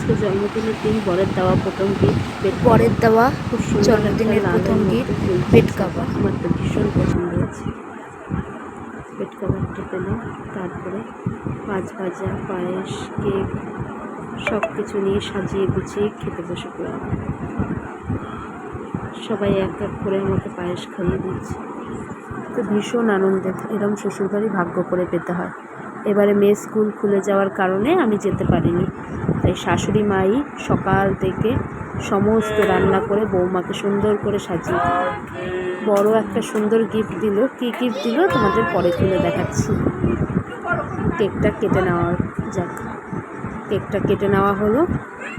আজকে জন্মদিনের দিন বরের দেওয়া প্রথম বেড বরের দেওয়া খুব সুন্দর জন্মদিনের প্রথম ফুল বেড কাভার আমার তো ভীষণ পছন্দ হয়েছে। বেড কাভারটা পেলাম তারপরে পাঁচ ভাজা পায়েস কেক সব কিছু নিয়ে সাজিয়ে গুছিয়ে খেতে বসে পড়লাম। সবাই এক এক করে আমাকে পায়েস খাইয়ে দিচ্ছে। তো ভীষণ আনন্দের এরম শ্বশুরবাড়ি ভাগ্য করে পেতে হয়। এবারে মেয়ে স্কুল খুলে যাওয়ার কারণে আমি যেতে পারিনি। তাই শাশুড়ি, মাই সকাল থেকে সমস্ত রান্না করে বৌমাকে সুন্দর করে সাজিয়ে বড় একটা সুন্দর গিফট দিল। কী গিফট দিল? তোমাদের পরে তুলে দেখাচ্ছি। কেকটা কেটে নেওয়া যাক। কেকটা কেটে নেওয়া হলো।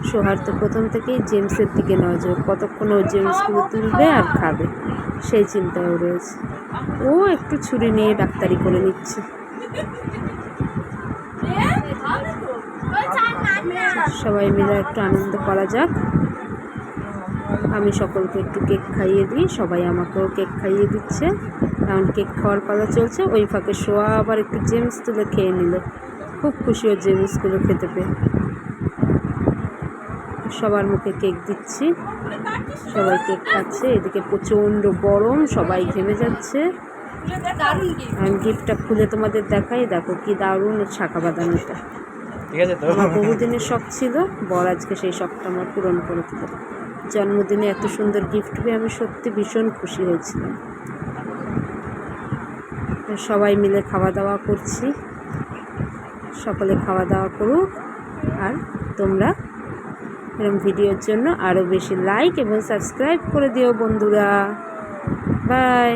সোহার তো প্রথম থেকেই জেমসের দিকে নজর। কতক্ষণ ও জেমসগুলো তুলবে আর খাবে? সেই চিন্তাও রয়েছে। ও একটু ছুরি নিয়ে ডাক্তারি করে নিচ্ছে। সবাই মিলে একটু আনন্দ করা যাক। আমি সকলকে একটু কেক খাইয়ে দিই সবাই আমাকেও কেক খাইয়ে দিচ্ছে। কারণ কেক খাওয়ার পালা চলছে ওই ফাঁকে শোয়া আবার একটু জেমস তুলে খেয়ে নিল। খুব খুশি ও জেমসগুলো খেতে পেয়ে। সবার মুখে কেক দিচ্ছি। সবাই কেক খাচ্ছে এদিকে প্রচণ্ড গরম সবাই ঘেমে যাচ্ছে। আমি গিফটটা খুলে তোমাদের দেখাই দেখো কি দারুণ শাখা এটা ঠিক আছে, তো? আমার বহুদিনের শখ ছিল, বর আজকে সেই শখটা আমার পূরণ করে দিল। জন্মদিনে এত সুন্দর গিফট পেয়ে আমি সত্যি ভীষণ খুশি হয়েছিলাম। সবাই মিলে খাওয়া দাওয়া করছি। সকলে খাওয়া দাওয়া করুক, আর তোমরা এরকম ভিডিওর জন্য আরও বেশি লাইক এবং সাবস্ক্রাইব করে দিও বন্ধুরা। বাই